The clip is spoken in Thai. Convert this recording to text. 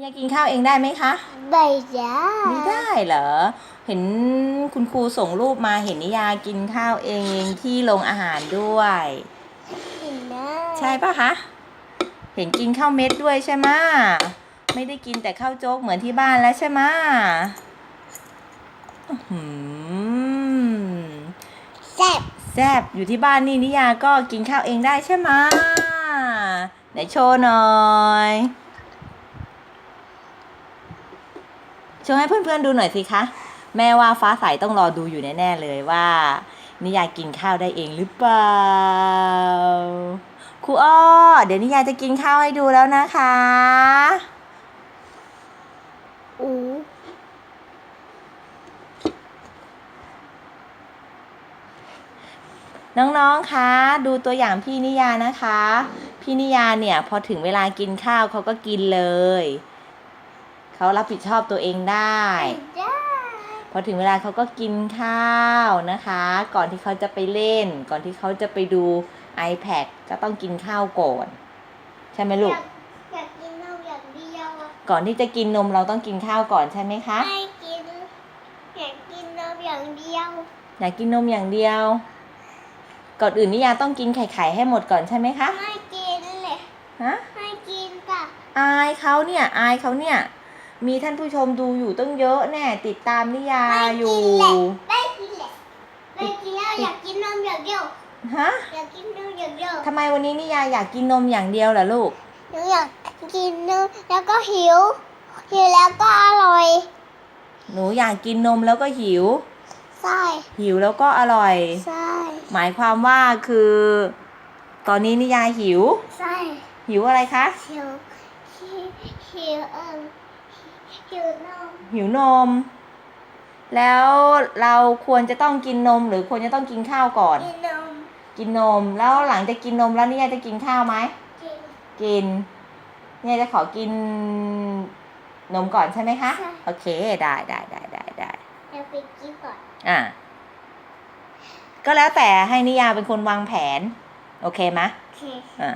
นิยากินข้าวเองได้ไหมคะใบยาไม่ได้เหรอ เห็นคุณครูส่งรูปมาเห็นนิยากินข้าวเองที่โรงอาหารด้วย เห็นนะใช่ปะคะ เห็นกินข้าวเม็ดด้วยใช่ไหมะไม่ได้กินแต่ข้าวโจ๊กเหมือนที่บ้านแล้วใช่ไหมะอื้อหือแซ่บแซบอยู่ที่บ้านนี่นิยาก็กินข้าวเองได้ใช่ไหมะไหนโชว์หน่อย โชว์ให้เพื่อนๆดูหน่อยสิคะ แม่ว่าฟ้าใสต้องรอดูอยู่แน่ๆเลยว่า นิยากินข้าวได้เองหรือเปล่าครูอ้อ เดี๋ยวนิยาจะกินข้าวให้ดูแล้วนะคะอูน้องๆ คะ ดูตัวอย่างพี่นิยานะคะ พี่นิยาเนี่ยพอถึงเวลากินข้าวเขาก็กินเลย เขารับผิดชอบตัวเองได้ได้ พอถึงเวลาเขาก็กินข้าวนะคะ ก่อนที่เขาจะไปเล่น ก่อนที่เขาจะไปดู iPad ก็ต้องกินข้าวก่อน ใช่ไหมลูอกยากอยากกินนมอย่างเดียวอะก่อนที่จะกินนมเราต้องกินข้าวก่อนใช่ไหมคะ ไม่กิน อยากกินนมอย่างเดียว อยากกินนมอย่างเดียว ก่อนอื่นนิยาต้องกินไข่ไข่ให้หมดก่อนใช่ไหมคะ ไม่กินเลย ฮะ ไม่กินป่ะ อายเขาเนี่ย อายเขาเนี่ย มีท่านผู้ชมดูอยู่ตั้งเยอะแน่ติดตามนิยาไม่อกิยู่นแหละไม่กินแหละไม่กินแล้วอยากกินนมอย่างเดียวฮะอยากกินนมอย่างเดียวทำไมวันนี้นิยาอยากกินนมอย่างเดียวล่ะลูกหนูอยากกินนมแล้วก็หิวหิวแล้วก็อร่อย หนูอยากกินนมแล้วก็หิวใช่หิวแล้วก็อร่อยใช่หมายความว่าคือ ตอนนี้นิยาหิวใช่หิวอะไรคะหิวหิวหิวเอิม หิวนมหิวนม แล้วเราควรจะต้องกินนม หรือควรจะต้องกินข้าวก่อน กินนมกินนม แล้วหลังจากกินนมแล้วนิยาจะกินข้าวไหมกินกิน เนี่ยจะขอกินนมก่อนใช่ไหมคะใช่โอเค ได้ได้ได้ได้ได้เดี๋ยวไปกินก่อน อะ ก็แล้วแต่ให้นิยาเป็นคนวางแผน โอเคไหมโอเคอะ